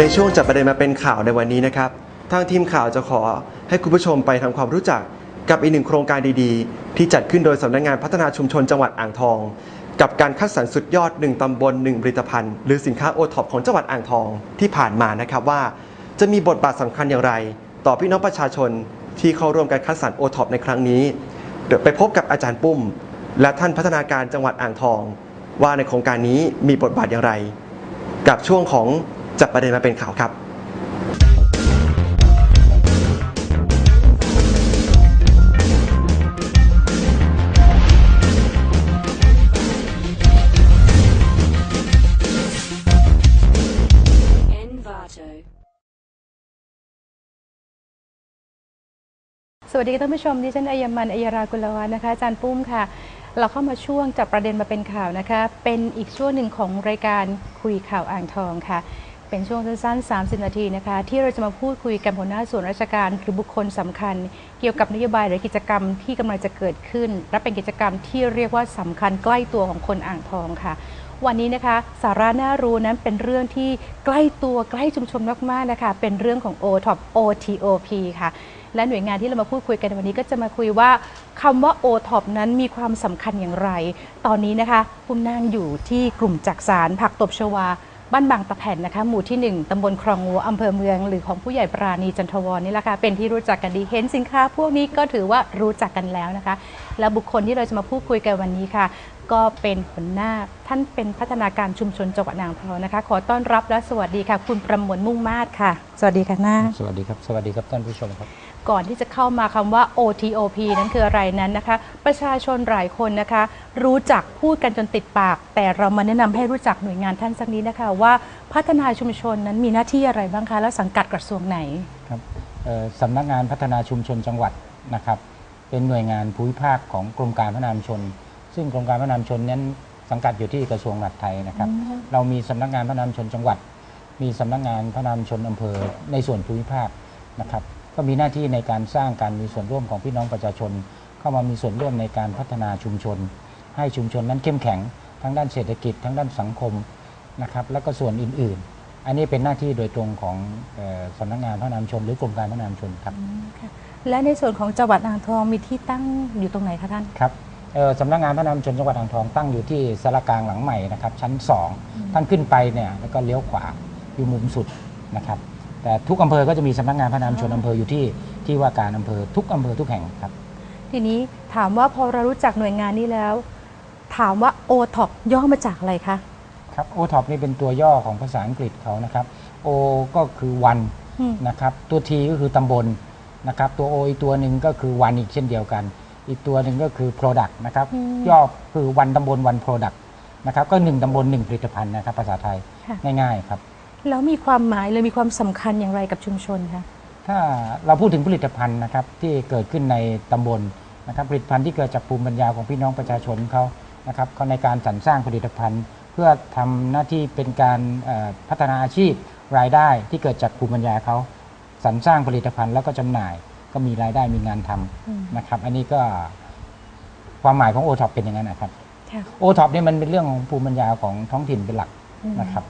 ในช่วงจับประเด็นมาเป็นข่าวในวันนี้นะครับทางทีมข่าวจะขอให้คุณผู้ชมไปทำความรู้จักกับอีกหนึ่งโครงการดีๆ ที่จัดขึ้นโดยสำนักงานพัฒนาชุมชนจังหวัดอ่างทอง กับการคัดสรรสุดยอด 1ตำบล 1 ผลิตภัณฑ์ หรือสินค้าโอท็อปของจังหวัดอ่างทองที่ผ่านมานะครับว่า จะมีบทบาทสำคัญอย่างไร ต่อพี่น้องประชาชนที่เข้าร่วมการคัดสรรโอท็อปในครั้งนี้เดี๋ยวไปพบกับอาจารย์ปุ้ม และท่านพัฒนาการจังหวัดอ่างทอง ว่าในโครงการนี้มีบทบาทอย่างไร กับช่วงของ จับประเด็นมาเป็นข่าวครับ Envato. สวัสดีค่ะท่านผู้ชมดิฉันอัยมันอัยรากุลวัฒน์นะคะอาจารย์ปุ้มค่ะ เราเข้ามาช่วงจับประเด็นมาเป็นข่าวนะคะ เป็นอีกช่วงหนึ่งของรายการคุยข่าวอ่างทองค่ะ เป็นช่วงสั้นๆ 30 นาทีนะคะ ที่เราจะมาพูดคุยกับหัวหน้าส่วนราชการหรือบุคคลสำคัญ เกี่ยวกับนโยบายหรือกิจกรรมที่กำลังจะเกิดขึ้น และเป็นกิจกรรมที่เรียกว่าสำคัญใกล้ตัวของคนอ่างทองค่ะ วันนี้นะคะ สาระน่ารู้นั้นเป็นเรื่องที่ใกล้ตัวใกล้ชุมชนมากๆนะคะ เป็นเรื่องของ o t o p OTOP ค่ะและหน่วยงานที่เรามาพูดคุยกันวันนี้ก็จะมาคุยว่าคำว่า o t o p นั้นมีความสำคัญอย่างไร ตอนนี้นะคะปุ้มนั่งอยู่ที่กลุ่มจักสารผักตบชวา บ้านบางตะแผ่นนะคะ หมู่ที่ 1ตำบลคลองงัวอำเภอเมือง หรือของผู้ใหญ่ปราณีจันทวรนี่แหละค่ะ เป็นที่รู้จักกันดี เห็นสินค้า พวกนี้ก็ถือว่ารู้จักกันแล้วนะคะ และบุคคลที่เราจะมาพูดคุยกันวันนี้ค่ะ ก็เป็นหัวหน้าท่านเป็นพัฒนาการชุมชนจังหวัดอ่างทองนะคะ ขอต้อนรับและสวัสดีค่ะ คุณประมวลมุ่งมาศค่ะ สวัสดีค่ะหน้าสวัสดีครับ สวัสดีครับท่านผู้ชมครับ ก่อนที่จะเข้ามาคำว่า OTOP นั้นคืออะไรนั้นนะคะ ประชาชนหลายคนนะคะ รู้จักพูดกันจนติดปาก แต่เรามาแนะนำให้รู้จักหน่วยงานท่านสักนิดนะคะ ว่าพัฒนาชุมชนนั้นมีหน้าที่อะไรบ้างคะ แล้วสังกัดกระทรวงไหนครับเอ่อสำนักงานพัฒนาชุมชนจังหวัดนะครับ เป็นหน่วยงานภูมิภาคของกรมการพัฒนาชุมชน ซึ่งกรมการพัฒนาชุมชนนั้นสังกัดอยู่ที่กระทรวงมหาดไทยนะครับอืมเรามีสำนักงานพัฒนาชุมชนจังหวัด มีสำนักงานพัฒนาชุมชนอำเภอในส่วนภูมิภาคนะครับ ก็มีหน้าที่ในการสร้างการมีส่วนร่วมของพี่น้องประชาชน เข้ามามีส่วนร่วมในการพัฒนาชุมชน ให้ชุมชนนั้นเข้มแข็งทั้งด้านเศรษฐกิจทั้งด้านสังคมนะครับแล้วก็ส่วนอื่น ๆ อันนี้เป็นหน้าที่โดยตรงของเออสำนักงานพัฒนาชุมชน หรือกรมการพัฒนาชุมชนครับและในส่วนของจังหวัดอ่างทองมีที่ตั้งอยู่ตรงไหนคะท่านครับเอ่อสำนักงานพัฒนาชุมชนจังหวัดอ่างทองตั้งอยู่ที่สารกลางหลังใหม่นะครับชั้น 2 ท่านขึ้นไปเนี่ยแล้วก็เลี้ยวขวาอยู่มุมสุดนะครับ แต่ทุกอำเภอก็จะมีสำนักงานพัฒนาชุมชนอำเภออยู่ที่ที่ว่าการอำเภอทุกอำเภอทุกแห่งครับ ทีนี้ถามว่าพอเรารู้จักหน่วยงานนี้แล้ว ถามว่า OTOP ย่อมาจากอะไรคะครับโอท็อปนี่เป็นตัวย่อของภาษาอังกฤษเขานะครับโอก็คือวันอืมนะครับ ตัวทีก็คือตำบลนะครับ ตัวโออีกตัวหนึ่งก็คือวันอีกเช่นเดียวกัน อีกตัวหนึ่งก็คือ Product นะครับอืมย่อคือวันตำบลวัน Product นะครับก็หนึ่งตำบลหนึ่งผลิตภัณฑ์นะครับภาษาไทยค่ะง่ายๆครับ แล้วมีความหมายเลยมีความสำคัญอย่างไรกับชุมชนคะ ถ้าเราพูดถึงผลิตภัณฑ์นะครับที่เกิดขึ้นในตำบลนะครับผลิตภัณฑ์ที่เกิดจากภูมิปัญญาของพี่น้องประชาชนเขานะครับเขาในการสรรสร้างผลิตภัณฑ์ เพื่อทำหน้าที่เป็นการเอ่อพัฒนาอาชีพรายได้ที่เกิดจากภูมิปัญญาเขาสรรสร้างผลิตภัณฑ์แล้วก็จำหน่ายก็มีรายได้มีงานทำอืม นะครับอันนี้ก็ความหมายของโอท็อปเป็นอย่างนั้นนะครับค่ะโอท็อปนี่มันเป็นเรื่องของภูมิปัญญาของท้องถิ่นเป็นหลักอืมนะครับ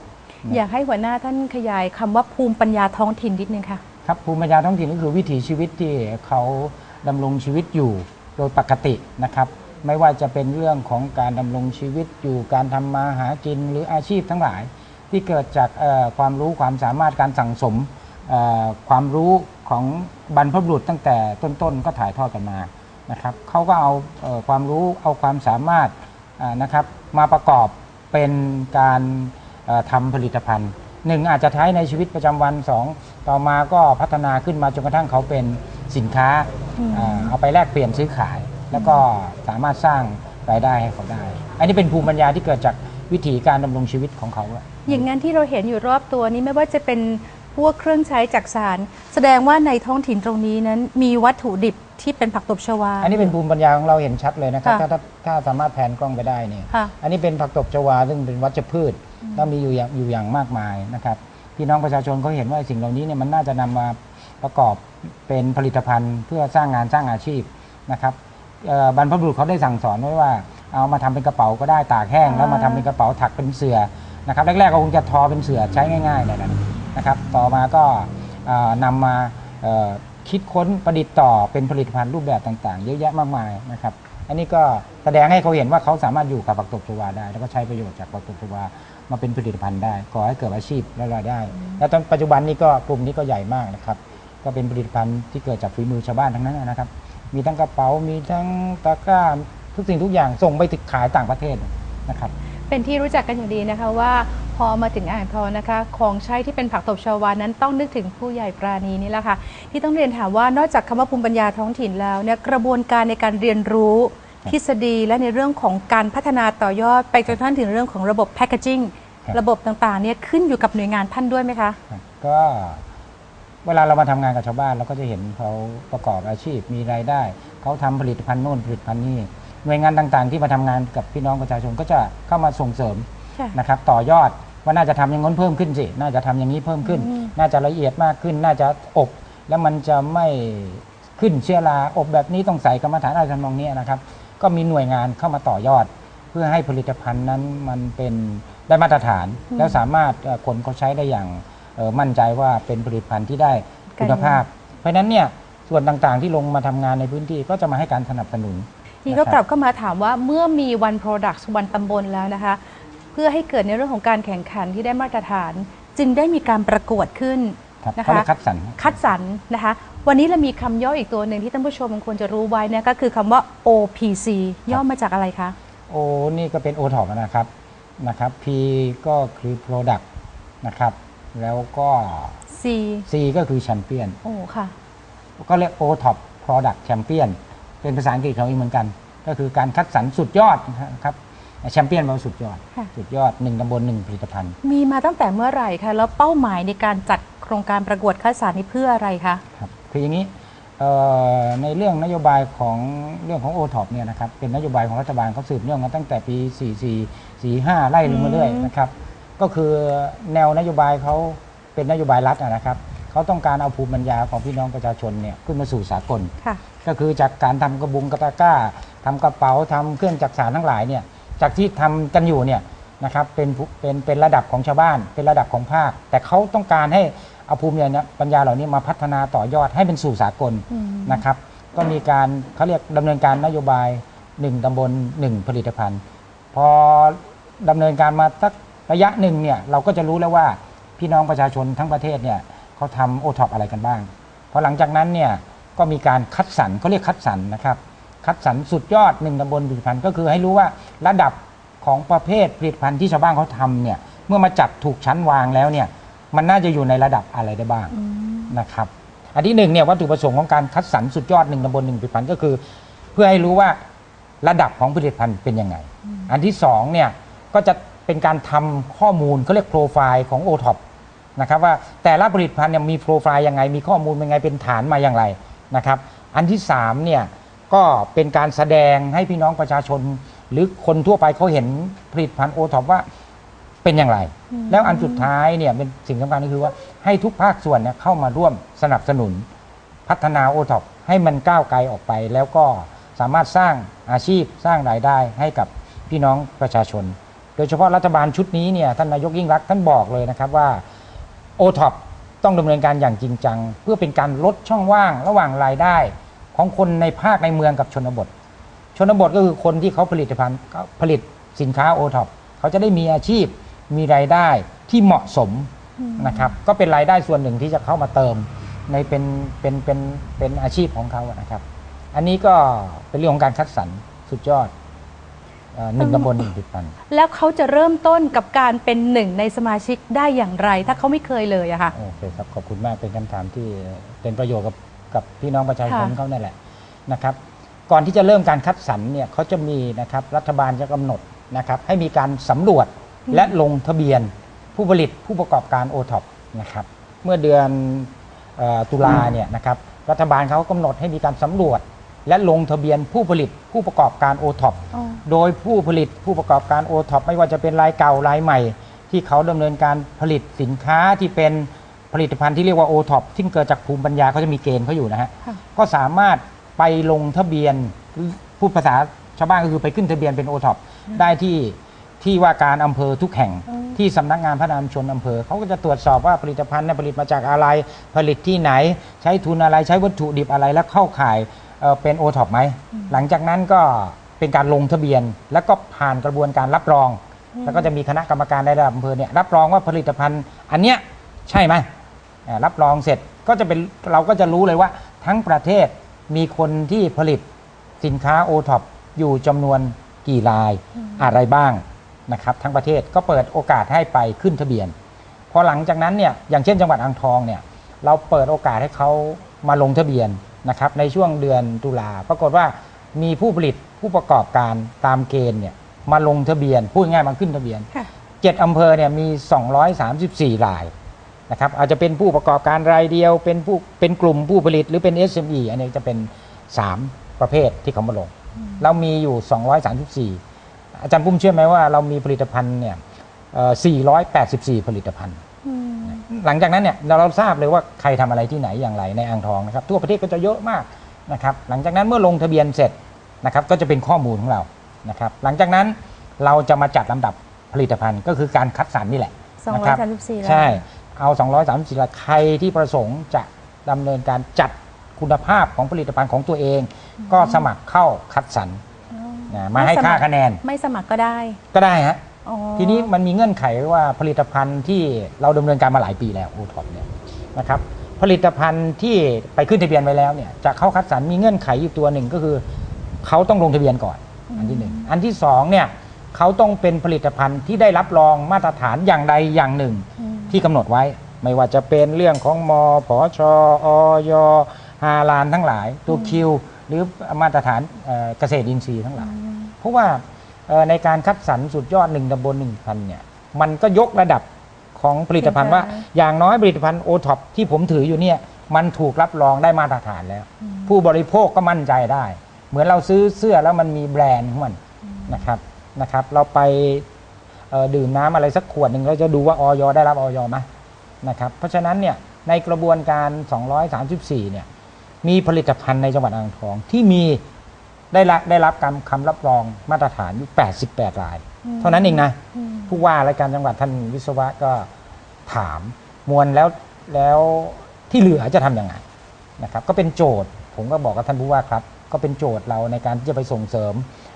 อยากให้หัวหน้าท่านขยายคำว่าภูมิปัญญาท้องถิ่นนิดนึงค่ะครับภูมิปัญญาท้องถิ่นก็คือวิถีชีวิตที่เขาดำรงชีวิตอยู่โดยปกตินะครับ ไม่ว่าจะเป็นเรื่องของการดำรงชีวิตอยู่การทำมาหากินหรืออาชีพทั้งหลาย ที่เกิดจากเอ่อความรู้ความสามารถการสั่งสมเอ่อความรู้ของบรรพบุรุษตั้งแต่ต้นๆ ก็ถ่ายทอดกันมานะครับเขาก็เอาเอ่อความรู้เอาความสามารถอ่านะครับมาประกอบเป็นการเอ่อ ทำผลิตภัณฑ์หนึ่งอาจจะใช้ในชีวิตประจำวันสองต่อมาก็พัฒนาขึ้นมาจนกระทั่งเขาเป็นสินค้าอืมอ่าเอาไปแลกเปลี่ยนซื้อขาย แล้วก็สามารถสร้างรายได้ให้เขาได้ อันนี้เป็นภูมิปัญญาที่เกิดจากวิถีการดำรงชีวิตของเขาอะอย่างนั้นที่เราเห็นอยู่รอบตัวนี้ไม่ว่าจะเป็นพวกเครื่องใช้จักสาร แสดงว่าในท้องถิ่นตรงนี้นั้นมีวัตถุดิบที่เป็นผักตบชวา อันนี้เป็นภูมิปัญญาของเราเห็นชัดเลยนะครับค่ะถ้าถ้าถ้าสามารถแผนกล้องไปได้เนี่ยค่ะอันนี้เป็นผักตบชวาซึ่งเป็นวัชพืช แล้วมีอยู่อย่างอยู่อย่างมากมายนะครับ พี่น้องประชาชนเขาเห็นว่าสิ่งเหล่านี้เนี่ยมันน่าจะนำมาประกอบเป็นผลิตภัณฑ์เพื่อสร้างงานสร้างอาชีพนะครับบรรพบุรุษเขาได้สั่งสอนไว้ว่าเอามาทำเป็นกระเป๋าก็ได้ตากแห้ง แล้วมาทำเป็นกระเป๋าถักเป็นเสือนะครับแรกๆก็คงจะทอเป็นเสือใช้ง่ายๆเลยนะนะครับ ต่อมาก็อ่านำมาคิดค้นประดิษฐ์ต่อเป็นผลิตภัณฑ์รูปแบบต่างๆ เยอะแยะมากมายนะครับ อันนี้ก็แสดงให้เขาเห็นว่าเขาสามารถอยู่กับผักตบชวาได้ แล้วก็ใช้ประโยชน์จากผักตบชวา มาเป็นผลิตภัณฑ์ได้ก่อให้เกิดอาชีพและรายได้ แล้วตอนปัจจุบันนี้ก็กลุ่มนี้ก็ใหญ่มากนะครับ ก็เป็นผลิตภัณฑ์ที่เกิดจากฝีมือชาวบ้านทั้งนั้นนะครับ มีทั้งกระเป๋ามีทั้งตะกร้าทุกสิ่งทุกอย่างส่งไปถึงขายต่างประเทศนะครับเป็นที่รู้จักกันอย่างดีนะคะว่าพอมาถึงอ่างทองนะคะ ของใช้ที่เป็นผักตบชาวานั้นต้องนึกถึงผู้ใหญ่ปราณีนี่แหละค่ะที่ต้องเรียนถามว่านอกจากคำว่าภูมิปัญญาท้องถิ่นแล้วเนี่ยกระบวนการในการเรียนรู้ ทฤษฎีและในเรื่องของการพัฒนาต่อยอดไปจนกระทั่งถึงเรื่องของระบบแพคเกจิ้งครับระบบต่างๆเนี่ยขึ้นอยู่กับหน่วยงานท่านด้วยไหมคะครับก็เวลาเรามาทำงานกับชาวบ้านเราก็จะเห็นเขาประกอบอาชีพมีรายได้ เขาทำผลิตภัณฑ์โน่นผลิตภัณฑ์นี่หน่วยงานต่างๆ ที่มาทำงานกับพี่น้องประชาชนก็จะเข้ามาส่งเสริมค่ะนะครับต่อยอดว่าน่าจะทำอย่างนั้นเพิ่มขึ้นสิน่าจะทำอย่างนี้เพิ่มขึ้นอืมน่าจะละเอียดมากขึ้น น่าจะอบ แล้วมันจะไม่ขึ้นเชื้อราอบแบบนี้ต้องใส่กรรมฐานอะไรทำนองเนี้ยนะครับ ก็มีหน่วยงานเข้ามาต่อยอด เพื่อให้ผลิตภัณฑ์นั้นมันเป็นได้มาตรฐานอืมแล้วสามารถเอ่อคนเขาใช้ได้อย่างเอ่อมั่นใจว่าเป็นผลิตภัณฑ์ที่ได้คุณภาพ เพราะฉะนั้นเนี่ยส่วนต่างๆที่ลงมาทำงานในพื้นที่ก็จะมาให้การสนับสนุน ทีก็กลับเข้ามาถามว่าเมื่อมีวัน Product วันตำบลแล้วนะคะ เพื่อให้เกิดในเรื่องของการแข่งขันที่ได้มาตรฐาน จึงได้มีการประกวดขึ้นครับนะเขาคะเรียกคัดสรรคัดสรรนะคะ วันนี้เรามีคำย่ออีกตัวหนึ่งที่ท่านผู้ชมควรจะรู้ไว้นะก็คือคำว่า OPC ย่อมาจากอะไรคะ โอนี่ก็เป็น o t o p นะครับนะครับ P ก็คือ Product นะครับ แล้วก็ C C ก็คือ Champion โอ้ค่ะ ก็เรียก o t o p Product Champion เป็นภาษาอังกฤษเขาเองเหมือนกัน ก็คือการคัดสรรสุดยอดนะครับแชมเปี้ยนแปลว่าสุดยอด ค่ะ สุดยอดหนึ่งตำบลหนึ่งผลิตภัณฑ์มีมาตั้งแต่เมื่อไหร่คะแล้วเป้าหมายในการจัดโครงการประกวดคัดสรรนี้เพื่ออะไรคะ ครับ คืออย่างนี้เอ่อในเรื่องนโยบายของเรื่องของ o t o p เนี่ยนะครับเป็นนโยบายของรัฐบาลเขาสืบเนื่องมาตั้งแต่ปี 44 45 ไล่ลงมาเรื่อยอืมนะครับก็คือแนวนโยบายเขาเป็นนโยบายรัฐอะนะครับเขาต้องการเอาภูมิปัญญาของพี่น้องประชาชนเนี่ยขึ้นมาสู่สากลค่ะก็คือจากการทำกระบุงกระตะกร้าทำกระเป๋าทำเครื่องจักสานทั้งหลายเนี่ยจากที่ทำกันอยู่เนี่ยนะครับเป็นผู้เป็นเป็นระดับของชาวบ้าน เป็นระดับของภาค แต่เขาต้องการให้ เอาภูมิปัญญาเหล่านี้มาพัฒนาต่อยอดให้เป็นสู่สากลอืมนะครับ ก็มีการเขาเรียกดำเนินการนโยบาย 1ตำบล 1 ผลิตภัณฑ์ พอดำเนินการมาสักระยะหนึ่งเนี่ยเราก็จะรู้แล้วว่าพี่น้องประชาชนทั้งประเทศเนี่ยเขาทำโอท็อปอะไรกันบ้างพอหลังจากนั้นเนี่ยก็มีการคัดสรรเขาเรียกคัดสรรนะครับ คัดสรรสุดยอดหนึ่งตำบลผลิตภัณฑ์ก็คือให้รู้ว่าระดับของประเภทผลิตภัณฑ์ที่ชาวบ้านเขาทำเนี่ยเมื่อมาจัดถูกชั้นวางแล้วเนี่ย มันน่าจะอยู่ในระดับอะไรได้บ้างอืมนะครับ อันที่หนึ่งเนี่ยวัตถุประสงค์ของการคัดสรรสุดยอดหนึ่งตำบลหนึ่งผลิตภัณฑ์ก็คือ เพื่อให้รู้ว่าระดับของผลิตภัณฑ์เป็นยังไง อันที่สองเนี่ยก็จะเป็นการทำข้อมูลเขาเรียกโปรไฟล์ของ o t o p นะครับว่าแต่ละผลิตภัณฑ์เนี่ยมีโปรไฟล์ยังไง มีข้อมูลเป็นไงเป็นฐานมาอย่างไรนะครับ อันที่สามเนี่ยก็เป็นการแสดงให้พี่น้องประชาชน หรือคนทั่วไปเขาเห็นผลิตภัณฑ์โอท็อปว่า เป็นอย่างไรอืมแล้วอันสุดท้ายเนี่ยเป็นสิ่งสำคัญก็คือว่าให้ทุกภาคส่วนเนี่ยเข้ามาร่วมสนับสนุน พัฒนาโอท็อปให้มันก้าวไกลออกไป แล้วก็สามารถสร้างอาชีพสร้างรายได้ให้กับพี่น้องประชาชน โดยเฉพาะรัฐบาลชุดนี้เนี่ยท่านนายกยิ่งรักษณ์ท่านบอกเลยนะครับว่าโอท็อปต้องดำเนินการอย่างจริงจัง เพื่อเป็นการลดช่องว่างระหว่างรายได้ของคนในภาคในเมืองกับชนบท ชนบทก็คือคนที่เขาผลิตภัณฑ์ผลิตสินค้าโอท็อปเขาจะได้มีอาชีพ มีรายได้ที่เหมาะสมอืมนะครับก็เป็นรายได้ส่วนหนึ่งที่จะเข้ามาเติมในเป็นเป็นเป็นเป็นอาชีพของเขาอะนะครับ อันนี้ก็เป็นเรื่องของการคัดสรรสุดยอดเอ่อหนึ่งตำบลหนึ่งผลิตภัณฑ์แล้วเขาจะเริ่มต้นกับการเป็นหนึ่งในสมาชิกได้อย่างไร ถ้าเขาไม่เคยเลยอะค่ะโอเคครับขอบคุณมากเป็นคำถามที่เป็นประโยชน์กับกับพี่น้องประชาชนค่ะเขานั่นแหละนะครับ ก่อนที่จะเริ่มการคัดสรรเนี่ยเขาจะมีนะครับรัฐบาลจะกำหนดนะครับให้มีการสำรวจ และลงทะเบียนผู้ผลิตผู้ประกอบการโอท็อปนะครับเมื่อเดือนเออตุลาเนี่ยนะครับรัฐบาลเขากำหนดให้มีการสำรวจ และลงทะเบียนผู้ผลิตผู้ประกอบการโอท็อปอ๋อ โดยผู้ผลิตผู้ประกอบการโอท็อปไม่ว่าจะเป็นรายเก่ารายใหม่ ที่เขาดำเนินการผลิตสินค้าที่เป็นผลิตภัณฑ์ที่เรียกว่าโอท็อปที่เกิดจากภูมิปัญญาเขาจะมีเกณฑ์เขาอยู่นะฮะ ค่ะ ก็สามารถไปลงทะเบียนพูดภาษาชาวบ้านก็คือไปขึ้นทะเบียนเป็นโอท็อปได้ที่ ที่ว่าการอำเภอทุกแห่งที่สำนักงานพัฒนาชุมชนอำเภอเขาก็จะตรวจสอบว่าผลิตภัณฑ์เนี่ยผลิตมาจากอะไร ผลิตที่ไหน ใช้ทุนอะไรใช้วัตถุดิบอะไรแล้วเข้าข่ายเอ่อเป็นโอท็อปไหม หลังจากนั้นก็เป็นการลงทะเบียน แล้วก็ผ่านกระบวนการรับรอง แล้วก็จะมีคณะกรรมการในระดับอำเภอเนี่ยรับรองว่าผลิตภัณฑ์อันเนี้ยใช่ไหมอ่ารับรองเสร็จก็จะเป็นเราก็จะรู้เลยว่าทั้งประเทศมีคนที่ผลิตสินค้าโอท็อปอยู่จำนวนกี่รายอะไรบ้าง นะครับทั้งประเทศก็เปิดโอกาสให้ไปขึ้นทะเบียน พอหลังจากนั้นเนี่ยอย่างเช่นจังหวัดอ่างทองเนี่ยเราเปิดโอกาสให้เขามาลงทะเบียนนะครับในช่วงเดือนตุลาปรากฏว่ามีผู้ผลิตผู้ประกอบการตามเกณฑ์เนี่ยมาลงทะเบียนพูดง่ายๆมาขึ้นทะเบียนค่ะเจ็ดอำเภอเนี่ยมี 234 รายนะครับอาจจะเป็นผู้ประกอบการรายเดียว เป็นผู้เป็นกลุ่มผู้ผลิตหรือเป็น SME อันนี้จะเป็น 3 ประเภทที่เขามาลง เรามีอยู่ 234 อาจารย์ปุ้มเชื่อไหมว่าเรามีผลิตภัณฑ์เนี่ยเอ่อ484 ผลิตภัณฑ์อืมหลังจากนั้นเนี่ยเราเราทราบเลยว่าใครทำอะไรที่ไหนอย่างไรในอ่างทองนะครับทั่วประเทศก็จะเยอะมากนะครับหลังจากนั้นเมื่อลงทะเบียนเสร็จนะครับก็จะเป็นข้อมูลของเรานะครับหลังจากนั้นเราจะมาจัดลำดับผลิตภัณฑ์ก็คือการคัดสรรนี่แหละสองนะร้คอยรับสามสิบสี่ใช่เอา 234รายใครที่ประสงค์จะดำเนินการจัดคุณภาพของผลิตภัณฑ์ของตัวเอง ก็สมัครเข้าคัดสรร นะมาให้ค่าคะแนนไม่สมัครก็ได้ก็ได้ฮะอ๋อทีนี้มันมีเงื่อนไขว่าผลิตภัณฑ์ที่เราดำเนินการมาหลายปีแล้วโอท็อปเนี่ยนะครับผลิตภัณฑ์ที่ไปขึ้นทะเบียนไว้แล้วเนี่ยจะเข้าคัดสรรมีเงื่อนไขอยู่ตัวหนึ่งก็คือเขาต้องลงทะเบียนก่อน อันที่หนึ่งอันที่สองเนี่ยเขาต้องเป็นผลิตภัณฑ์ที่ได้รับรองมาตรฐานอย่างใดอย่างหนึ่งอืมที่กำหนดไว้ ไม่ว่าจะเป็นเรื่องของมผชออยฮาลานทั้งหลายตัวคิว หรือมาตรฐานเอ่อเกษตรอินทรีย์ทั้งหลายเพราะว่าเอ่อในการคัดสรรสุดยอดหนึ่งตำบลหนึ่งพันเนี่ยมันก็ยกระดับของผลิตภัณฑ์ว่า อย่างน้อยผลิตภัณฑ์โอท็อปที่ผมถืออยู่เนี่ยมันถูกรับรองได้มาตรฐานแล้ว ผู้บริโภคก็มั่นใจได้ เหมือนเราซื้อเสื้อแล้วมันมีแบรนด์ของมันนะครับนะครับ เราไปเอ่อดื่มน้ำอะไรสักขวดหนึ่งเราจะดูว่าออยได้รับออยไหมนะครับเพราะฉะนั้นเนี่ยในกระบวนการ 234เนี่ย มีผลิตภัณฑ์ในจังหวัดอ่างทองที่มีได้รับได้รับการคำรับรองมาตรฐานอยู่ 88 ราย เท่านั้นเองนะอืมผู้ว่าราชการจังหวัดท่านวิศวะก็ถามมวลแล้วแล้วที่เหลือจะทำยังไงนะครับ ก็เป็นโจทย์ ผมก็บอกกับท่านผู้ว่าครับ ก็เป็นโจทย์เราในการที่จะไปส่งเสริม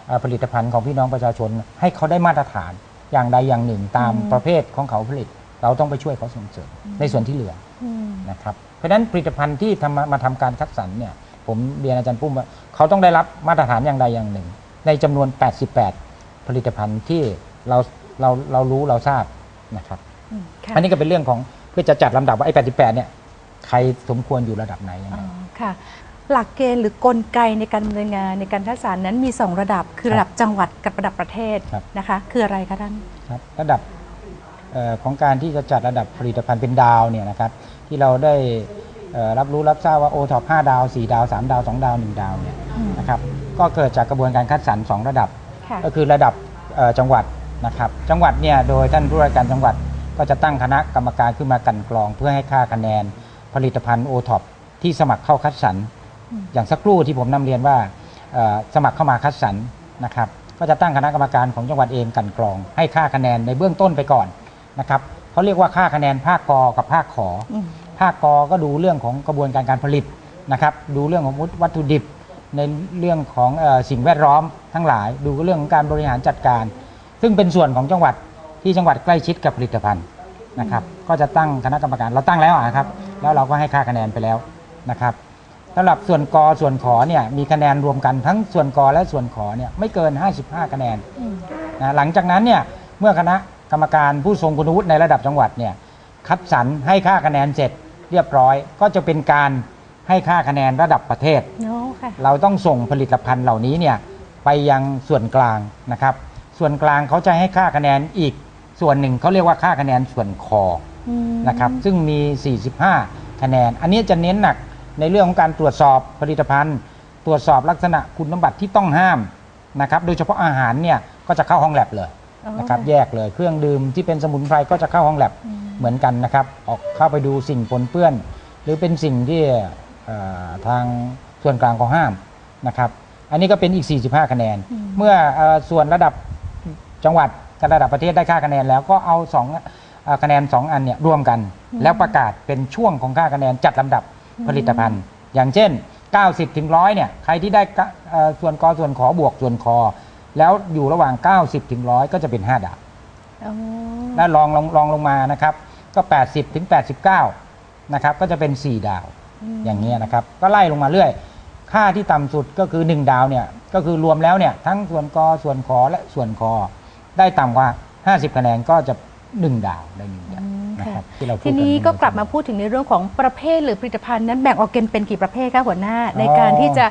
เอ่อผลิตภัณฑ์ของพี่น้องประชาชน ให้เขาได้มาตรฐานอย่างใดอย่างหนึ่งตามอืมประเภทของเขาผลิต เราต้องไปช่วยเขาส่งเสริมในส่วนที่เหลืออืมนะครับเพ ราะฉะนั้นผลิตภัณฑ์ที่ทำมามาทำการคัดสรรเนี่ยผมเรียนอาจารย์ปุ้มว่าเขาต้องได้รับมาตรฐานอย่างใดอย่างหนึ่ง ในจำนวน 88 ผลิตภัณฑ์ที่เราเราเรารู้เราทราบนะครับอืมค่ะอันนี้ก็เป็นเรื่องของเพื่อจะจัดลำดับว่าไอ้ 88 เนี่ยใครสมควรอยู่ระดับไหนยังอ๋ไง อค่ะ หลักเกณฑ์หรือกลไกในการดำเนินงานในการคัดสรรนั้นมี 2 ระดับ คือครับระดับจังหวัดกับระดับประเทศครับ นะคะ คืออะไรคะท่าน ครับระดับเอ่อของการที่จะจัดระดับผลิตภัณฑ์เป็นดาวเนี่ยนะครับ ที่เราได้เอ่อรับรู้รับทราบว่าโอท็อป5ดาว 4 ดาว 3 ดาว 2 ดาว 1 ดาวเนี่ยอืมนะครับก็เกิดจากกระบวนการคัดสรร 2 ระดับค่ะก็คือระดับเอ่อจังหวัดนะครับจังหวัดเนี่ยโดยท่านผู้ว่าการจังหวัดก็จะตั้งคณะกรรมการขึ้นมากลันกรอง เพื่อให้ค่าคะแนนผลิตภัณฑ์โอท็อปที่สมัครเข้าคัดสรรอืมอย่างสักครู่ที่ผมนำเรียนว่าเอ่อสมัครเข้ามาคัดสรรนะครับก็จะตั้งคณะกรรมการของจังหวัดเองกลันกรอง ให้ค่าคะแนนในเบื้องต้นไปก่อนนะครับ เขาเรียกว่าค่าคะแนนภาคกอกับภาคขออืมภาคกอก็ดูเรื่องของกระบวนการการผลิตนะครับดูเรื่องของวัตถุดิบ ในเรื่องของเออสิ่งแวดล้อมทั้งหลาย ดูเรื่องของการบริหารจัดการ ซึ่งเป็นส่วนของจังหวัดที่จังหวัดใกล้ชิดกับผลิตภัณฑ์นะครับก็จะตั้งคณะกรรมการเราตั้งแล้วอะนะครับ แล้วเราก็ให้ค่าคะแนนไปแล้วนะครับสำหรับส่วนกอส่วนขอเนี่ยมีคะแนนรวมกันทั้งส่วนกอและส่วนขอเนี่ยไม่เกิน 55 คะแนนอืมนะหลังจากนั้นเนี่ยเมื่อคณะ กรรมการผู้ทรงคุณวุฒิในระดับจังหวัดเนี่ยคัดสรรให้ค่าคะแนนเสร็จเรียบร้อย ก็จะเป็นการให้ค่าคะแนนระดับประเทศโน้ค่ะเราต้องส่งผลิตภัณฑ์เหล่านี้เนี่ยไปยังส่วนกลางนะครับ ส่วนกลางเขาจะให้ค่าคะแนนอีกส่วนหนึ่งเขาเรียกว่าค่าคะแนนส่วนคออืมนะครับ ซึ่งมี 45 คะแนน อันนี้จะเน้นหนักในเรื่องของการตรวจสอบผลิตภัณฑ์ ตรวจสอบลักษณะคุณสมบัติที่ต้องห้ามนะครับ โดยเฉพาะอาหารเนี่ยก็จะเข้าห้องแลบเลยอ๋อ นะครับแยกเลยเครื่องดื่มที่เป็นสมุนไพรก็จะเข้าห้องแลบอืมเหมือนกันนะครับ ออกเข้าไปดูสิ่งปนเปื้อน หรือเป็นสิ่งที่เอ่อทางส่วนกลางเขาห้ามนะครับ อันนี้ก็เป็นอีก 45 คะแนนอืมเมื่อเอ่อส่วนระดับจังหวัดระดับประเทศได้ค่าคะแนนแล้วก็เอาสองเอ่อคะแนนสองอันเนี่ยรวมกันอืมแล้วประกาศเป็นช่วงของค่าคะแนนจัดลำดับผลิตภัณฑ์ อย่างเช่น 90ถึง100เนี่ยใครที่ได้กะเอ่อส่วนกอส่วนขอบวกส่วนคอ แล้วอยู่ระหว่าง 90ถึง100 ก็จะเป็น 5 ดาวอ๋อและลองลงลองลงมานะครับ ก็ 80ถึง89 นะครับ ก็จะเป็น 4 ดาวมอย่างนี้ยนะครับ ก็ไล่ลงมาเรื่อย ค่าที่ต่ำสุดก็คือ 1 ดาวเนี่ยก็คือรวมแล้วเนี่ยทั้งส่วนกอส่วนขอและส่วนคอได้ต่ำกว่า 50คะแนนก็จะ 1 ดาวได้หนึ่งดาวอืมนะคค่ะ รับที่เราพูดทีนี้กัก็กลับมาพูดถึงในเรื่องของประเภทหรือผลิตภัณฑ์นั้นแบ่งออกเป็นเป็นกี่ประเภทคะหัวหน้า ในการที่จะ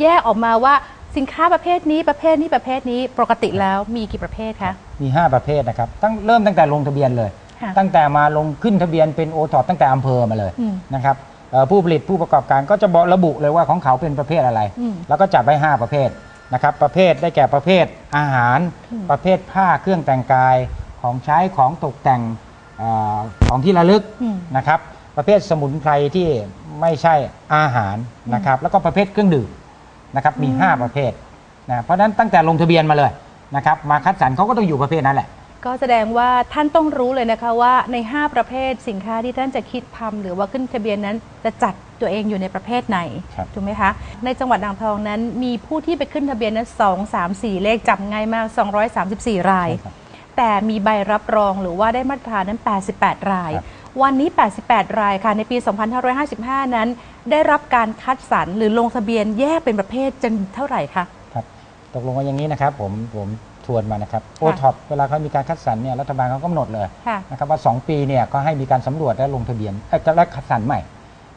แยกออกมาว่า สินค้าประเภทนี้ประเภทนี้ประเภทนี้ปกติแล้วมีกี่ประเภทคะ มี 5 ประเภทนะครับตั้งเริ่มตั้งแต่ลงทะเบียนเลย ค่ะตั้งแต่มาลงขึ้นทะเบียนเป็นโอทอปตั้งแต่อำเภอมาเลยอืมนะครับเอ่อผู้ผลิตผู้ประกอบการก็จะบอกระบุเลยว่าของเขาเป็นประเภทอะไร อืมแล้วก็จัดไว้ 5 ประเภทนะครับประเภทได้แก่ประเภทอาหาร อืม ประเภทผ้าเครื่องแต่งกายของใช้ของตกแต่งเออของที่ระลึก อืม นะครับประเภทสมุนไพรที่ไม่ใช่อาหารนะครับแล้วก็ประเภทเครื่องดื่ม นะครับมีอืม5ประเภทนะเพราะฉะนั้นตั้งแต่ลงทะเบียนมาเลยนะครับมาคัดสรรเขาก็ต้องอยู่ประเภทนั้นแหละ ก็แสดงว่าท่านต้องรู้เลยนะคะว่าใน 5 ประเภทสินค้าที่ท่านจะคิดทำหรือว่าขึ้นทะเบียนนั้นจะจัดตัวเองอยู่ในประเภทไหนครับ ถูกไหมคะในจังหวัดอ่างทองนั้น มีผู้ที่ไปขึ้นทะเบียนนั้น2 3 4 เลขจำง่ายมาก 234 รายใช่ครับแต่มีใบรับรองหรือว่าได้มาตรฐานนั้น 88 ราย ครับ วันนี้ 88 รายค่ะ ในปี 2555 นั้น ได้รับการคัดสรรหรือลงทะเบียนแยกเป็นประเภทจนเท่าไหร่คะ ครับ ตกลงว่าอย่างนี้นะครับ ผม ผมทวนมานะครับ โอท็อปเวลาเขามีการคัดสรรเนี่ย รัฐบาลเขากำหนดเลยค่ะนะครับว่า 2 ปีเนี่ยก็ให้มีการสำรวจและลงทะเบียนเอ้ยและคัดสรรใหม่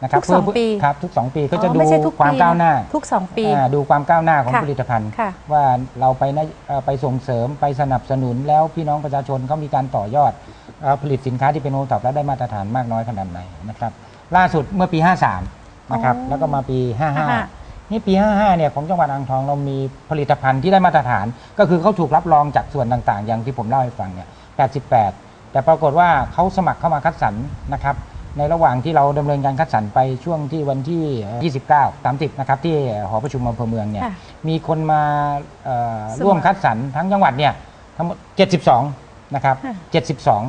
นะครับทุกสองเพื่ปีครับทุก 2 ปีก็จะอ๋อดูไม่ใช่ทุกความปีก้าวหน้า ทุก 2 ปีอ่าดูความก้าวหน้าของค่ะผลิตภัณฑ์ค่ะว่าเราไปนะเอ่อไปส่งเสริมไปสนับสนุนแล้วพี่น้องประชาชนเขามีการต่อยอดเอ่อ ผลิตสินค้าที่เป็นโอท็อปและได้มาตรฐานมากน้อยขนาดไหนนะครับล่าสุดเมื่อปี 53นะครับอ๋อแล้วก็มาปีค่ะ55 นี่ปี 55เนี่ยของจังหวัดอ่างทองเรามีผลิตภัณฑ์ที่ได้มาตรฐาน ก็คือเขาถูกรับรองจากส่วนต่างๆ อย่างที่ผมเล่าให้ฟังเนี่ย 88 แต่ปรากฏว่าเขาสมัครเข้ามาคัดสรรนะครับในระหว่างที่เราดำเนินการคัดสรรไปช่วงที่วันที่เอ่อ29 30 นะครับ ที่หอประชุมอำเภอเมืองเนี่ยค่ะมีคนมาเอ่อสมัครร่วมคัดสรรทั้งจังหวัดเนี่ยทั้งหมด72 นะครับค่ะ72เอ่อ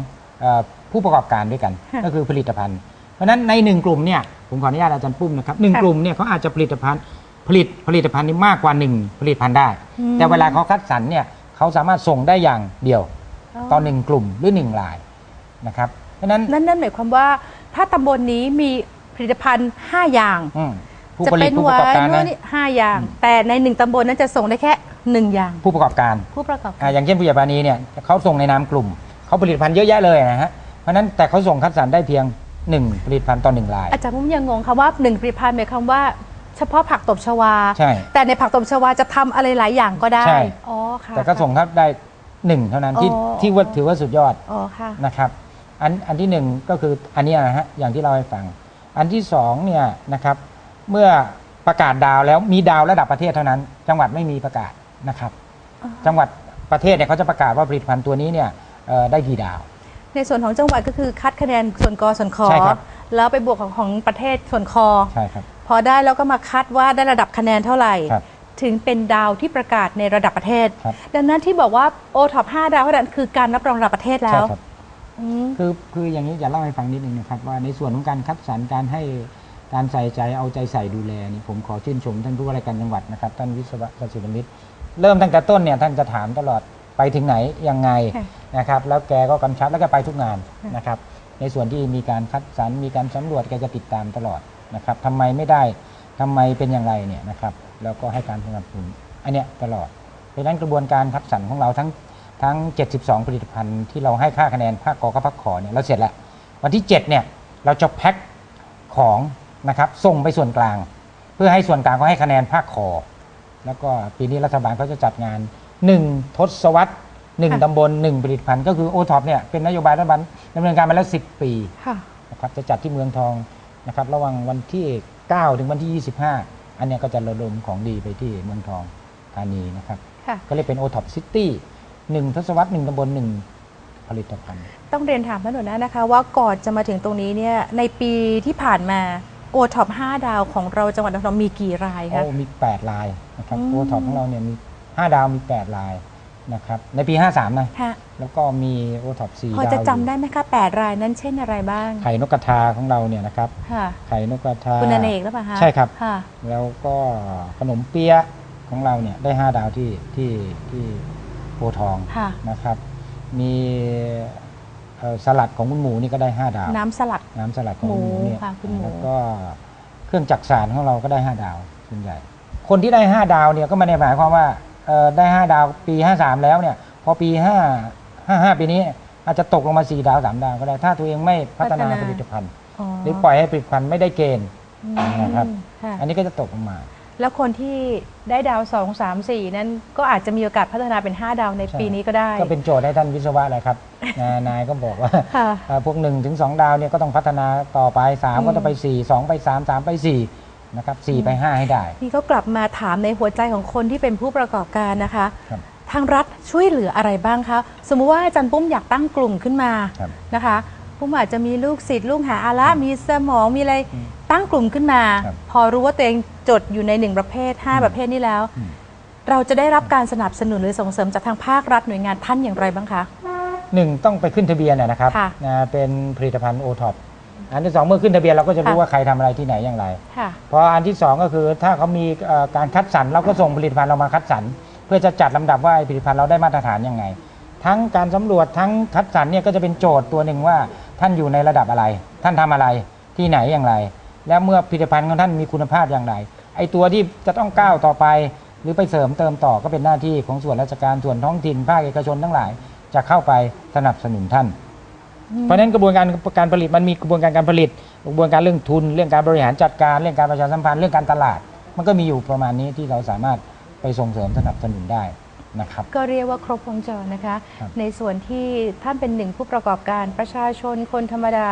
ผู้ประกอบการด้วยกันค่ะก็คือผลิตภัณฑ์ เพราะฉะนั้นในหนึ่งกลุ่มเนี่ยผมขออนุญาตอาจารย์ปุ้มนะครับหนึ่งค่ะกลุ่มเนี่ยเขาอาจจะผลิตภัณฑ์ผลิตผลิตภัณฑ์นี้มากกว่าหนึ่งผลิตภัณฑ์ได้อืมแต่เวลาเขาคัดสรรเนี่ยเขาสามารถส่งได้อย่างเดียวต่อหนึ่งกลุ่มหรือหนึ่งรายนะครับเพราะฉะนั้นนั่นนั่นหมายความว่าถ้าตำบลนี้มีผลิตภัณฑ์ 5 อย่างอืมผู้จะผลิเป็ตนผู้หัปวระกอบการนู่นะนนี่ห้าอย่าง แต่ในหนึ่งตำบลนั้นจะส่งได้แค่หนึ่งอย่าง ผู้ประกอบการผู้ประกอบกาอ่ารอย่างเช่นผู้ใหญ่ปานีเนี่ยเขาส่งในนามกลุ่ม เขาผลิตภัณฑ์เยอะแยะเลยนะฮะเพราะฉะนั้นแต่เขาส่งคัดสรรได้เพียงหนึ่งผลิตภัณฑ์ต่อหนึ่งราย อาจารย์ผมยังงงคำว่าหนึ่งผลิตภัณฑ์หมายความว่าเฉพาะผักตบชวา ใช่ แต่ในผักตบชวาจะทำอะไรหลายอย่างก็ได้ใช่ อ๋อค่ะแต่ก็ส่งครับได้หนึ่งเท่านั้นที่อ๋อที่ว่าถือว่าสุดยอด อ๋อค่ะ นะครับอันอันที่หนึ่งก็คืออันเนี้ยนะฮะอย่างที่เราให้ฟัง อันที่สองเนี่ยนะครับเมื่อประกาศดาวแล้วมีดาวระดับประเทศเท่านั้น จังหวัดไม่มีประกาศนะครับอ๋อจังหวัดประเทศเนี่ยเขาจะประกาศว่าผลิตภัณฑ์ตัวนี้เนี่ยเอ่อ ได้กี่ดาว ในส่วนของจังหวัดก็คือคัดคะแนนส่วนกอส่วนคอใช่ครับ แล้วไปบวกของของประเทศส่วนคอ ใช่ครับ พอได้แล้วก็มาคัดว่าได้ระดับคะแนนเท่าไหร่ ครับถึงเป็นดาวที่ประกาศในระดับประเทศ ครับ ดังนั้นที่บอกว่าโอท็อป5ดาวเท่านั้นคือการรับรองระดับประเทศแล้ใช่วครับ อืม คือคืออย่างนี้จะเล่าให้ฟังนิดนึงนะครับ ว่าในส่วนของการคัดสรรการให้การใส่ใจเอาใจใส่ดูแลนี่ผมขอชื่นชมท่านผู้ว่าราชการจังหวัดนะครับท่านวิศวะกสิรมิตร เริ่มตั้งแต่ต้นเนี่ยท่านจะถามตลอด ไปถึงไหนยังไงค่ะนะครับ แล้วแกก็กำชับแล้วก็ไปทุกงานค่ะนะครับ ในส่วนที่มีการคัดสรรมีการสำรวจแกจะติดตามตลอดนะครับทำไมไม่ได้ทำไมเป็นอย่างไรเนี่ยนะครับแล้วก็ให้การสนับสนุนอันเนี้ยตลอดเพราะฉะนั้นกระบวนการคัดสรรของเราทั้งทั้ง 72 ผลิตภัณฑ์ที่เราให้ค่าคะแนนภาคกอกับภาคขอเนี่ยเราเสร็จแล้ววันที่ 7 เนี่ยเราจะแพ็คของนะครับส่งไปส่วนกลาง เพื่อให้ส่วนกลางเขาให้คะแนนภาคขอ แล้วก็ปีนี้รัฐบาลเขาจะจัดงาน 1 ทศวรรษหนึ่งค่ะตำบลหนึ่งผลิตภัณฑ์ก็คือโอท็อปเนี่ยเป็นนโยบายรัฐบาลดำเนินการมาแล้ว 10 ปีค่ะนะครับจะจัดที่เมืองทองนะครับระหว่างวันที่ 9 ถึงวันที่ 25 อันเนี้ยก็จะระดมของดีไปที่เมืองทองธานีนะครับค่ะก็เลยเป็นโอท็อปซิตี้หนึ่งทศวรรษหนึ่งตำบลหนึ่งผลิตภัณฑ์ ต้องเรียนถามท่านหัวหน้านะคะ ว่าก่อนจะมาถึงตรงนี้เนี่ยในปีที่ผ่านมาโอท็อป5ดาวของเราจังหวัดนครมีกี่รายคะโอ้มี8ลายนะครับอืมโอท็อปของเราเนี่ยมี 5 ดาวมี 8 ลายนะครับในปี 53 นะฮะแล้วก็มีโอท็อปซีพอจะจำได้ไหมคะแปดรายนั้นเช่นอะไรบ้าง ไข่นกกระทาของเราเนี่ยนะครับ ค่ะ ไข่นกกระทา คุณอเนกหรือเปล่าคะใช่ครับ ค่ะ แล้วก็ขนมเปี๊ยะของเราเนี่ยได้ 5 ดาวที่ที่ที่โพธิ์ทองค่ะ นะครับ มีเอ่อสลัดของคุณหมูนี่ก็ได้ 5 ดาว น้ำสลัด น้ำสลัดของคุณหมูเนี่ยหมูค่ะคุณหมู แล้วก็เครื่องจักสานของเราก็ได้ 5 ดาวส่วนใหญ่ คนที่ได้ 5 ดาวเนี่ยก็ไม่ได้หมายความว่าเอ่อ ได้ 5 ดาวปี 53 แล้วเนี่ย พอปี 5 55 ปีนี้อาจจะตกลงมา 4 ดาว 3 ดาวก็ได้ ถ้าตัวเองไม่พัฒนาพัฒนา ผลิตภัณฑ์อ๋อหรือปล่อยให้ผลิตภัณฑ์ไม่ได้เกณฑ์อืมนะครับค่ะอันนี้ก็จะตกลงมา แล้วคนที่ได้ดาว 2 3 4 นั้นก็อาจจะมีโอกาสพัฒนาเป็น 5 ดาวในใช่ปีนี้ก็ได้ ก็เป็นโจทย์ให้ท่านวิศวะแหละครับ นายนายก็บอกว่าค่ะเอ่อพวก1ถึง2ดาวเนี่ยก็ต้องพัฒนาต่อไป 3 ก็ต้องไป 4 2 ไป 3 3 ไป 4 นะครับ4ไป 5 ให้ได้ นี่ก็กลับมาถามในหัวใจของคนที่เป็นผู้ประกอบการนะคะ ครับทางรัฐช่วยเหลืออะไรบ้างคะ สมมุติว่าอาจารย์ปุ้มอยากตั้งกลุ่มขึ้นมาครับนะคะ ปุ้มอาจจะมีลูกศิษย์ลูกหาอาระมีสมองมีอะไรอืมตั้งกลุ่มขึ้นมา ครับพอรู้ว่าตัวเองจดอยู่ในหนึ่งประเภท5ประเภทนี้แล้ว อืม เราจะได้รับการสนับสนุนหรือส่งเสริมจากทางภาครัฐหน่วยงานท่านอย่างไรบ้างคะ หนึ่งต้องไปขึ้นทะเบียนนะนะครับค่ะ นะเป็นผลิตภัณฑ์โอท็อป อันที่สองเมื่อขึ้นทะเบียนเราก็จะรู้ค่ะ ว่าใครทำอะไรที่ไหนอย่างไร ค่ะเพราะอันที่สองก็คือถ้าเขามีเอ่อการคัดสรรเราก็ส่งผลิตภัณฑ์เรามาคัดสรรเพื่อจะจัดลำดับว่าไอ้ผลิตภัณฑ์เราได้มาตรฐานยังไง ทั้งการสำรวจทั้งคัดสรรเนี่ยก็จะเป็นโจทย์ตัวหนึ่งว่าท่านอยู่ในระดับอะไร ท่านทำอะไรที่ไหนอย่างไร แล้วเมื่อผลิตภัณฑ์ของท่านมีคุณภาพอย่างไรไอ้ตัวที่จะต้องก้าวต่อไป หรือไปเสริมเติมต่อก็เป็นหน้าที่ของส่วนราชการส่วนท้องถิ่นภาคเอกชนทั้งหลาย จะเข้าไปสนับสนุนท่าน เพราะฉะนั้นกระบวนการการผลิตมันมีกระบวนการการผลิต กระบวนการเรื่องทุน เรื่องการบริหารจัดการ เรื่องการประชาสัมพันธ์ เรื่องการตลาด มันก็มีอยู่ประมาณนี้ที่เราสามารถไปส่งเสริมสนับสนุนได้นะครับก็เรียกว่าครบวงจรนะคะคในส่วนที่ท่านเป็นหนึ่งผู้ประกอบการประชาชนคนธรรมดา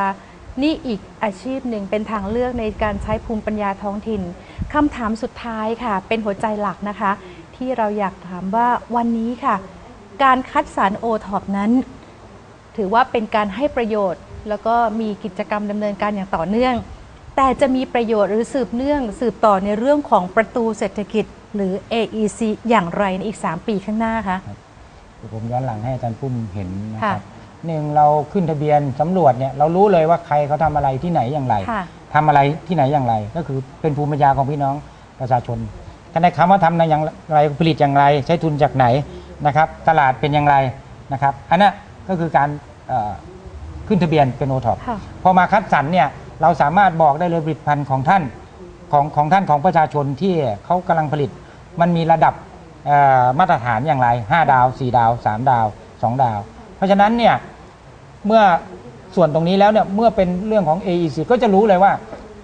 นี่อีกอาชีพหนึ่งเป็นทางเลือกในการใช้ภูมิปัญญาท้องถิ่นคำถามสุดท้ายค่ะ เป็นหัวใจหลักนะคะ ที่เราอยากถามว่าวันนี้ค่ะ การคัดสรรโอท็อปนั้น ถือว่าเป็นการให้ประโยชน์ แล้วก็มีกิจกรรมดำเนินการอย่างต่อเนื่อง แต่จะมีประโยชน์หรือสืบเนื่อง สืบต่อในเรื่องของประตูเศรษฐกิจ หรือ AEC อย่างไรในอีก 3 ปีข้างหน้าคะเดี๋ยวผมย้อนหลังให้อาจารย์ปุ้มเห็นนะคค่ะรับหนึ่งเราขึ้นทะเบียนสำรวจเนี่ยเรารู้เลยว่าใครเขาทำอะไรที่ไหนอย่างไรค่ะทำอะไรที่ไหนอย่างไร ก็คือเป็นภูมิปัญญาของพี่น้องประชาชนแต่ในคำว่าทำในอย่างไรผลิตอย่างไร ใช้ทุนจากไหนนะครับ ตลาดเป็นอย่างไรนะครับ อันนั้นก็คือการ เอ่อขึ้นทะเบียนเป็นโอท็อปค่ะ พอมาคัดสรรเนี่ยเราสามารถบอกได้เลยผลิตภัณฑ์ของท่านของของท่านของประชาชนที่เขากำลังผลิต มันมีระดับเอ่อมาตรฐานอย่างไร 5 ดาว 4 ดาว 3 ดาว 2 ดาว เพราะฉะนั้นเนี่ย เมื่อส่วนตรงนี้แล้วเนี่ยเมื่อเป็นเรื่องของ AEC ก็จะรู้เลยว่า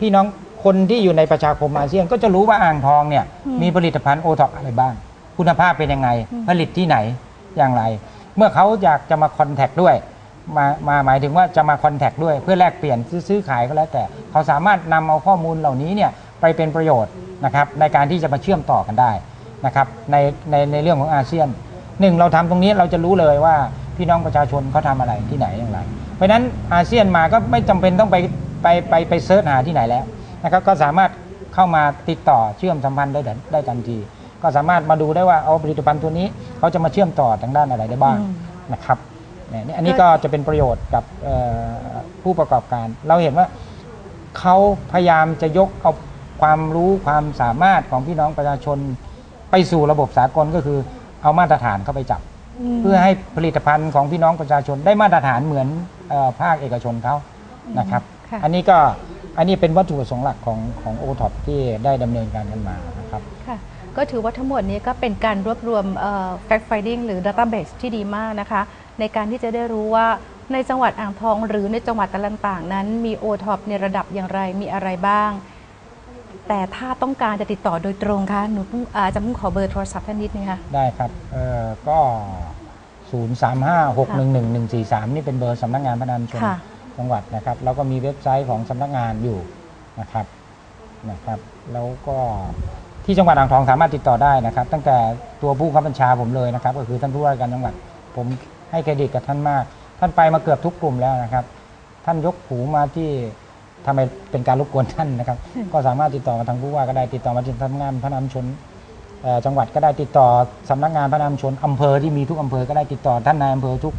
พี่น้องคนที่อยู่ในประชาคมอาเซียน ก็จะรู้ว่าอ่างทองเนี่ยอืมมีผลิตภัณฑ์โอท็อปอะไรบ้าง คุณภาพเป็นยังไง อืม ผลิตที่ไหนอย่างไร เมื่อเขาอยากจะมาคอนแทคด้วย มามาหมายถึงว่าจะมาคอนแทคด้วยเพื่อแลกเปลี่ยนซื้ออขายก็แล้วแต่ เขาสามารถนำเอาข้อมูลเหล่านี้เนี่ยไปเป็นประโยชน์นะครับในการที่จะมาเชื่อมต่อกันได้นะครับในในในเรื่องของอาเซียนหนึ่งเราทำตรงนี้เราจะรู้เลยว่าพี่น้องประชาชนเขาทำอะไรที่ไหนอย่างไร เพราะฉะนั้นอาเซียนมาก็ไม่จำเป็นต้องไปไปไปไปเซิร์ชหาที่ไหนแล้วนะครับก็สามารถเข้ามาติดต่อเชื่อมสัมพันธ์ได้ทันได้ทันที ก็สามารถมาดูได้ว่าเอาผลิตภัณฑ์ตัวนี้เขาจะมาเชื่อมต่อทางด้านอะไรได้บ้างนะครับ เนี่ยนี่อันนี้ก็จะเป็นประโยชน์กับเอ่อผู้ประกอบการ เราเห็นว่าเขาพยายามจะยกเอาความรู้ความสามารถของพี่น้องประชาชนไปสู่ระบบสากลก็คือเอามาตรฐานเข้าไปจับมเพื่อให้ผลิตภัณฑ์ของพี่น้องประชาชนได้มาตรฐานเหมือนเออภาคเอกชนเขานะครับค่ะอันนี้ก็อันนี้เป็นวัตถุประสงค์หลักของของโอท็อปที่ได้ดำเนินการกันมานะครับค่ะก็ถือว่าทั้งหมดนี้ก็เป็นการรวบรวมเอ่อ fact finding หรือ database ที่ดีมากนะคะ ในการที่จะได้รู้ว่าในจังหวัดอ่างทองหรือในจังหวัดต่างๆนั้น มี o t o p ในระดับอย่างไรมีอะไรบ้าง แต่ถ้าต้องการจะติดต่อโดยตรงคะหนูเพิ่งอาจะเพิ่งขอเบอร์โทรศัพท์ท่านนิดนึงค่ะได้ครับเอ่อก็ 0 3 5 6 1 1 1 4 3 นี่เป็นเบอร์สำนักงานพนันชนค่ะ จังหวัดนะครับแล้วก็มีเว็บไซต์ของสำนักงานอยู่นะครับนะครับ แล้วก็ที่จังหวัดอ่างทองสามารถติดต่อได้นะครับ ตั้งแต่ตัวผู้ข้าบัญชาผมเลยนะครับ ก็คือท่านผู้ว่าราชการจังหวัดผม ให้เครดิตกับท่านมาก ท่านไปมาเกือบทุกกลุ่มแล้วนะครับ ท่านยกหูมาที่ทำไมเป็นการรบกวนท่านนะครับ ก็สามารถติดต่อมาทางผู้ว่าก็ได้ติดต่อมาที่สำนักงานพนันชนจังหวัดก็ได้ติดต่อสำนักงานพัฒนามชนอำเภอที่มีทุกอำเภอก็ได้ติดต่อท่านนายอำเภอทุก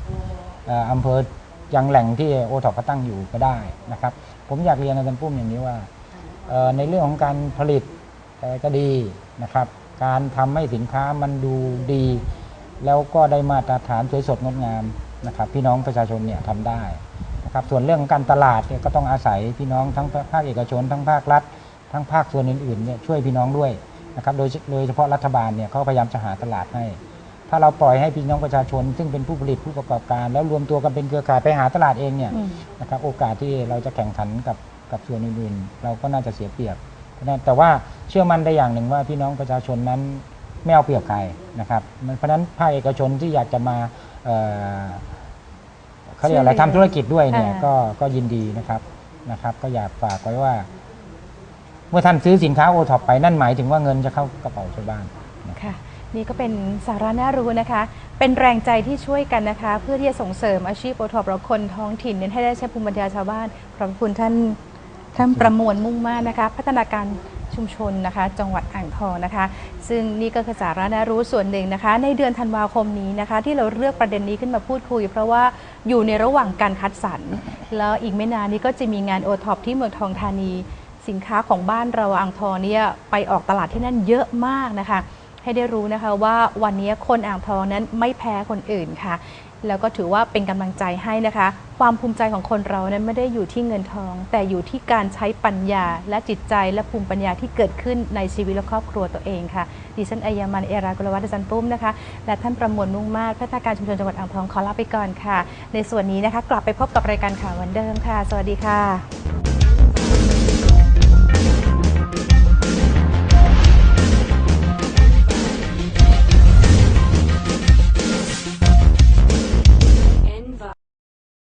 อำเภอยังแหล่งที่โอท็อปเขาตั้งอยู่ก็ได้นะครับ ผมอยากเรียนอาจารย์ปุ้มอย่างนี้ว่าในเรื่องของการผลิตก็ดีนะครับ การทำให้สินค้ามันดูดี แล้วก็ได้มาตรฐานสวยสดงดงามนะครับพี่น้องประชาชนเนี่ยทำได้นะครับส่วนเรื่องการตลาดเนี่ยก็ต้องอาศัยพี่น้องทั้งภาคเอกชน ทั้งภาครัฐ ทั้งภาคส่วนอื่นๆเนี่ยช่วยพี่น้องด้วยนะครับโดยโดยเฉพาะรัฐบาลเนี่ยเขาพยายามจะหาตลาดให้ ถ้าเราปล่อยให้พี่น้องประชาชน ซึ่งเป็นผู้ผลิตผู้ประกอบการ แล้วรวมตัวกันเป็นเครือข่ายไปหาตลาดเองเนี่ยนะครับโอกาสที่เราจะแข่งขันกับกับส่วนอื่นๆ เราก็น่าจะเสียเปรียบเพราะแต่ว่าเชื่อมั่นได้อย่างหนึ่งว่าพี่น้องประชาชนนั้น ไม่เอาเปรียบใครนะครับมันเพราะฉะนั้นภาคเอกชนที่อยากจะมาเอ่อเขาเรียกอะไรช่วยเหลือทำธุรกิจด้วยเนี่ยอ่าก็ก็ยินดีนะครับนะครับ ก็อยากฝากไว้ว่า เมื่อท่านซื้อสินค้าโอท็อปไปนั่นหมายถึงว่าเงินจะเข้ากระเป๋าชาวบ้านค่ะนี่ก็เป็นสาระน่ารู้นะคะ เป็นแรงใจที่ช่วยกันนะคะ เพื่อที่จะส่งเสริมอาชีพโอท็อปเราคนท้องถิ่นเน้นให้ได้ใช้ภูมิปัญญาชาวบ้านขอบคุณท่านท่านประมวลมุ่งมานะคะ พัฒนาการ ชุมชนนะคะ จังหวัดอ่างทองนะคะ ซึ่งนี่ก็คือสาระน่ารู้ส่วนหนึ่งนะคะ ในเดือนธันวาคมนี้นะคะ ที่เราเลือกประเด็นนี้ขึ้นมาพูดคุย เพราะว่าอยู่ในระหว่างการคัดสรรแล้วอีกไม่นานนี้ก็จะมีงานโอท็อปที่เมืองทองธานี สินค้าของบ้านเราอ่างทองเนี่ยไปออกตลาดที่นั่นเยอะมากนะคะ ให้ได้รู้นะคะว่าวันนี้คนอ่างทองนั้นไม่แพ้คนอื่นค่ะ แล้วก็ถือว่าเป็นกำลังใจให้นะคะ ความภูมิใจของคนเรานั้นไม่ได้อยู่ที่เงินทอง แต่อยู่ที่การใช้ปัญญา และจิตใจและภูมิปัญญาที่เกิดขึ้นในชีวิตและครอบครัวตัวเองค่ะ ดิฉันอัยมันเอรากุลวัฒน์จันปุ้มนะคะ และท่านประมวลมุ่งมาตรพัฒนาการชุมชนจังหวัดอ่างทองขอลาไปก่อนค่ะ ในส่วนนี้นะคะ กลับไปพบกับรายการข่าววันเดิมค่ะ สวัสดีค่ะ